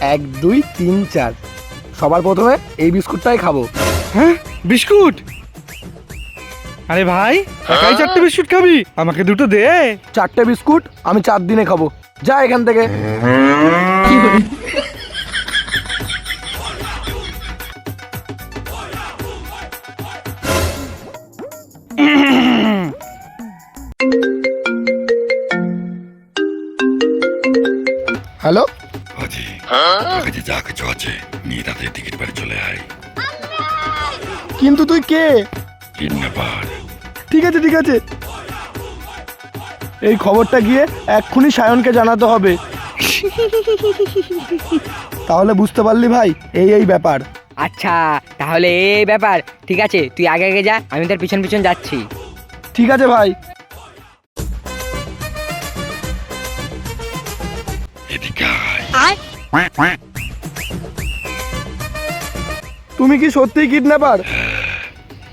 এক দুই তিন চার। সবার প্রথমে এই বিস্কুটটাই খাব। হ্যাঁ? বিস্কুট? আরে ভাই একাই চারটে বিস্কুট খাবি? আমাকে দুটো দে। চারটে বিস্কুট আমি চার দিনে খাব। যা এখান থেকে। হ্যালো? তোর কাছে যা কিছু আছে নিয়ে তাদের টিকিট বাড়ি চলে আয়। কিন্তু তুই কে? কিডন্যাপার ঠিক আছে ঠিক আছে। এই খবরটা গিয়ে এক্ষুনি সায়নকে জানাতে হবে। তাহলে বুঝতে পারলি ভাই এই এই ব্যাপার। আচ্ছা তাহলে এই ব্যাপার। ঠিক আছে তুই আগে আগে যা আমি তার পিছন পিছন যাচ্ছি। ঠিক আছে ভাই। এদিকে আয়। তুমি কি সত্যিই কিডন্যাপার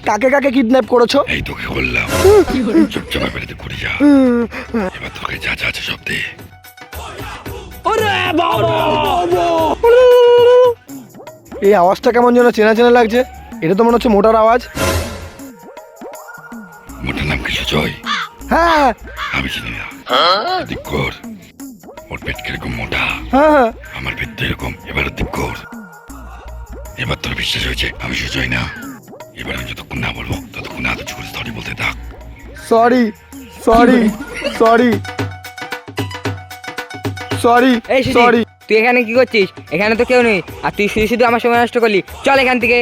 কাকে কাকে কিডন্যাপ করেছ? এই তোকে বললাম। চুপচাপ বেড়াতে ঘুরে যা। এবার তোকে যা যা আছে সব দে। এই আওয়াজটা কেমন যেন চেনা চেনা লাগছে। এটা তো মনে হচ্ছে মোটার আওয়াজ। মোটার নাম কি সুজয় হ্যাঁ। আমি চিনি না। দিক কর। ওর পেট কীরকম মোটা। হ্যাঁ। হ্যাঁ আমার পেট তো এরকম এবার দিক কর এবার তোর বিশ্বাস হয়েছে আমি সুজয় না। এবার আমি যতক্ষণ না বলব ততক্ষণ আদর করে সরি বলতে থাক। Sorry sorry sorry. সরি এই সরি। তুই এখানে কি করছিস? এখানে তো কেউ নেই। আর তুই শুধু শুধু আমার সময় নষ্ট করলি। চল এখান থেকে।